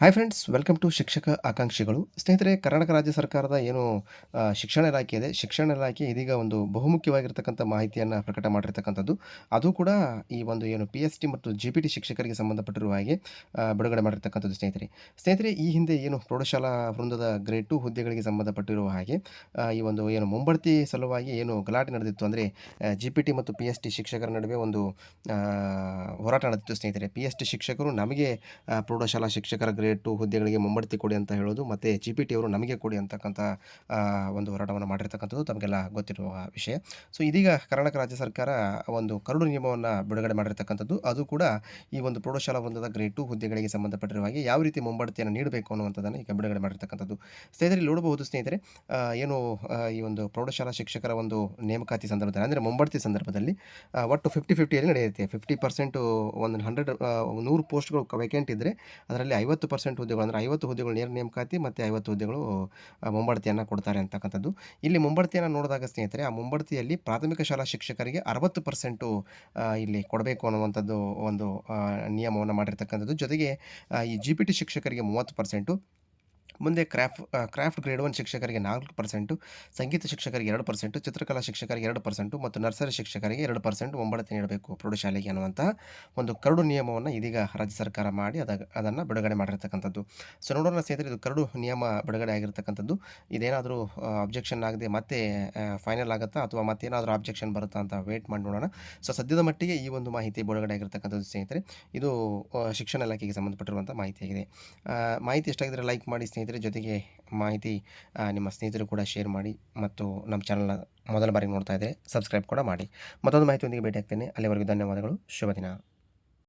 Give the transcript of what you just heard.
Hi friends welcome to ಶಿಕ್ಷಕ ಆಕಾಂಕ್ಷಿಗಳು. ಸ್ನೇಹಿತರೆ, ಕರ್ನಾಟಕ ರಾಜ್ಯ ಸರ್ಕಾರದ ಏನು ಶಿಕ್ಷಣ ಇಲಾಖೆ ಇದೆ. ಶಿಕ್ಷಣ ಇಲಾಖೆ ಇದೀಗ ಒಂದು ಬಹುಮುಖ್ಯವಾಗಿರ್ತಕ್ಕಂಥ ಮಾಹಿತಿಯನ್ನು ಪ್ರಕಟ ಮಾಡಿರ್ತಕ್ಕಂಥದ್ದು. ಅದು ಕೂಡ ಈ ಒಂದು ಏನು ಪಿ ಎಸ್ ಟಿ ಮತ್ತು ಜಿ ಪಿ ಟಿ ಶಿಕ್ಷಕರಿಗೆ ಸಂಬಂಧಪಟ್ಟಿರುವ ಹಾಗೆ ಬಿಡುಗಡೆ ಮಾಡಿರ್ತಕ್ಕಂಥದ್ದು ಸ್ನೇಹಿತರೆ. ಸ್ನೇಹಿತರೆ, ಈ ಹಿಂದೆ ಏನು ಪ್ರೌಢಶಾಲಾ ವೃಂದದ ಗ್ರೇಡ್ ಟು ಹುದ್ದೆಗಳಿಗೆ ಸಂಬಂಧಪಟ್ಟಿರುವ ಹಾಗೆ ಈ ಒಂದು ಏನು ಮುಂಬಡ್ತಿ ಸಲುವಾಗಿ ಏನು ಗಲಾಟೆ ನಡೆದಿತ್ತು ಅಂದರೆ ಜಿ ಪಿ ಟಿ ಮತ್ತು ಪಿ ಎಸ್ ಟಿ ಶಿಕ್ಷಕರ ನಡುವೆ ಒಂದು ಹೋರಾಟ ನಡೆದಿತ್ತು ಸ್ನೇಹಿತರೆ. ಪಿ ಎಸ್ ಟಿ ಶಿಕ್ಷಕರು ನಮಗೆ ಪ್ರೌಢಶಾಲಾ ಶಿಕ್ಷಕರ ಟು ಹುದ್ದೆಗಳಿಗೆ ಮುಂಬಡ್ತಿ ಕೊಡಿ ಅಂತ ಹೇಳೋದು ಮತ್ತು ಜಿ ಪಿ ಟಿ ಅವರು ನಮಗೆ ಕೊಡಿ ಅಂತಕ್ಕಂಥ ಒಂದು ಹೋರಾಟವನ್ನು ಮಾಡಿರ್ತಕ್ಕಂಥದ್ದು ತಮಗೆಲ್ಲ ಗೊತ್ತಿರುವ ವಿಷಯ. ಸೊ ಇದೀಗ ಕರ್ನಾಟಕ ರಾಜ್ಯ ಸರ್ಕಾರ ಒಂದು ಕರಡು ನಿಯಮವನ್ನು ಬಿಡುಗಡೆ ಮಾಡಿರ್ತಕ್ಕಂಥದ್ದು. ಅದು ಕೂಡ ಈ ಒಂದು ಪ್ರೌಢಶಾಲಾ ವೃಂದದ ಗ್ರೇಡ್ ಟು ಹುದ್ದೆಗಳಿಗೆ ಸಂಬಂಧಪಟ್ಟಿರುವ ಹಾಗೆ ಯಾವ ರೀತಿ ಮುಂಬಡ್ತಿಯನ್ನು ನೀಡಬೇಕು ಅನ್ನುವಂಥದ್ದನ್ನು ಈಗ ಬಿಡುಗಡೆ ಮಾಡಿರ್ತಕ್ಕಂಥದ್ದು. ಸ್ನೇಹಿತರೆ ನೋಡಬಹುದು ಸ್ನೇಹಿತರೆ ಏನು ಈ ಒಂದು ಪ್ರೌಢಶಾಲಾ ಶಿಕ್ಷಕರ ಒಂದು ನೇಮಕಾತಿ ಸಂದರ್ಭದಲ್ಲಿ, ಅಂದರೆ ಮುಂಬಡ್ತಿ ಸಂದರ್ಭದಲ್ಲಿ ಒಟ್ಟು ಫಿಫ್ಟಿ ಫಿಫ್ಟಿಯಲ್ಲಿ ನಡೆಯುತ್ತೆ. ಫಿಫ್ಟಿ ಪರ್ಸೆಂಟು ಒಂದು ಹಂಡ್ರೆಡ್ ನೂರು ಪೋಸ್ಟ್ಗಳು ವೇಕೆಂಟ್ ಇದ್ದರೆ ಅದರಲ್ಲಿ ಐವತ್ತು ಪರ್ಸೆಂಟ್ ಹುದ್ದೆಗಳು ಅಂದರೆ ಐವತ್ತು ಹುದ್ದೆಗಳು ನೇರ ನೇಮಕಾತಿ ಮತ್ತು ಐವತ್ತು ಹುದ್ದೆಗಳು ಮುಂಬಡ್ತಿಯನ್ನು ಕೊಡ್ತಾರೆ ಅಂತಕ್ಕಂಥದ್ದು. ಇಲ್ಲಿ ಮುಂಬಡ್ತಿಯನ್ನು ನೋಡಿದಾಗ ಸ್ನೇಹಿತರೆ, ಆ ಮುಂಬಡ್ತಿಯಲ್ಲಿ ಪ್ರಾಥಮಿಕ ಶಾಲಾ ಶಿಕ್ಷಕರಿಗೆ ಅರವತ್ತು ಪರ್ಸೆಂಟು ಇಲ್ಲಿ ಕೊಡಬೇಕು ಅನ್ನುವಂಥದ್ದು ಒಂದು ನಿಯಮವನ್ನು ಮಾಡಿರ್ತಕ್ಕಂಥದ್ದು. ಜೊತೆಗೆ ಈ ಜಿ ಶಿಕ್ಷಕರಿಗೆ ಮೂವತ್ತು ಪರ್ಸೆಂಟು ಮುಂದೆ ಕ್ರಾಫ್ಟ್ ಕ್ರಾಫ್ಟ್ ಗ್ರೇಡ್ ಒನ್ ಶಿಕ್ಷಕರಿಗೆ ನಾಲ್ಕು ಪರ್ಸೆಂಟು, ಸಂಗೀತ ಶಿಕ್ಷಕರಿಗೆ ಎರಡು ಪರ್ಸೆಂಟು, ಚಿತ್ರಕಲಾ ಶಿಕ್ಷಕರಿಗೆ ಎರಡು ಪರ್ಸೆಂಟು ಮತ್ತು ನರ್ಸರಿ ಶಿಕ್ಷಕರಿಗೆ ಎರಡು ಪರ್ಸೆಂಟ್ ಒಂಬಳತೆ ನೀಡಬೇಕು ಪ್ರೌಢಶಾಲೆಗೆ ಅನ್ನುವಂತಹ ಒಂದು ಕರಡು ನಿಯಮವನ್ನು ಇದೀಗ ರಾಜ್ಯ ಸರ್ಕಾರ ಮಾಡಿ ಅದ ಅದನ್ನು ಬಿಡುಗಡೆ ಮಾಡಿರ್ತಕ್ಕಂಥದ್ದು. ಸೊ ನೋಡೋಣ ಸ್ನೇಹಿತರೆ, ಇದು ಕರಡು ನಿಯಮ ಬಿಡುಗಡೆ ಆಗಿರ್ತಕ್ಕಂಥದ್ದು. ಇದೇನಾದರೂ ಅಬ್ಜೆಕ್ಷನ್ ಆಗದೆ ಮತ್ತೆ ಫೈನಲ್ ಆಗುತ್ತಾ ಅಥವಾ ಮತ್ತೇನಾದರೂ ಅಬ್ಜೆಕ್ಷನ್ ಬರುತ್ತಾ ಅಂತ ವೇಟ್ ಮಾಡಿ ನೋಡೋಣ. ಸೊ ಸದ್ಯದ ಮಟ್ಟಿಗೆ ಈ ಒಂದು ಮಾಹಿತಿ ಬಿಡುಗಡೆ ಆಗಿರ್ತಕ್ಕಂಥದ್ದು ಸ್ನೇಹಿತರೆ, ಇದು ಶಿಕ್ಷಣ ಇಲಾಖೆಗೆ ಸಂಬಂಧಪಟ್ಟಿರುವಂಥ ಮಾಹಿತಿಯಾಗಿದೆ. ಮಾಹಿತಿ ಎಷ್ಟಾಗಿದ್ದರೆ ಲೈಕ್ ಮಾಡಿ ಸ್ನೇಹಿತರೆ, ಜೊತೆಗೆ ಮಾಹಿತಿ ನಿಮ್ಮ ಸ್ನೇಹಿತರು ಕೂಡ ಶೇರ್ ಮಾಡಿ ಮತ್ತು ನಮ್ಮ ಚಾನಲ್ನ ಮೊದಲ ಬಾರಿಗೆ ನೋಡ್ತಾ ಇದ್ದರೆ ಸಬ್ಸ್ಕ್ರೈಬ್ ಕೂಡ ಮಾಡಿ. ಮತ್ತೊಂದು ಮಾಹಿತಿಯೊಂದಿಗೆ ಭೇಟಿ ಆಗ್ತೇನೆ ಅಲ್ಲಿವರೆಗೂ ಧನ್ಯವಾದಗಳು. ಶುಭ ದಿನ.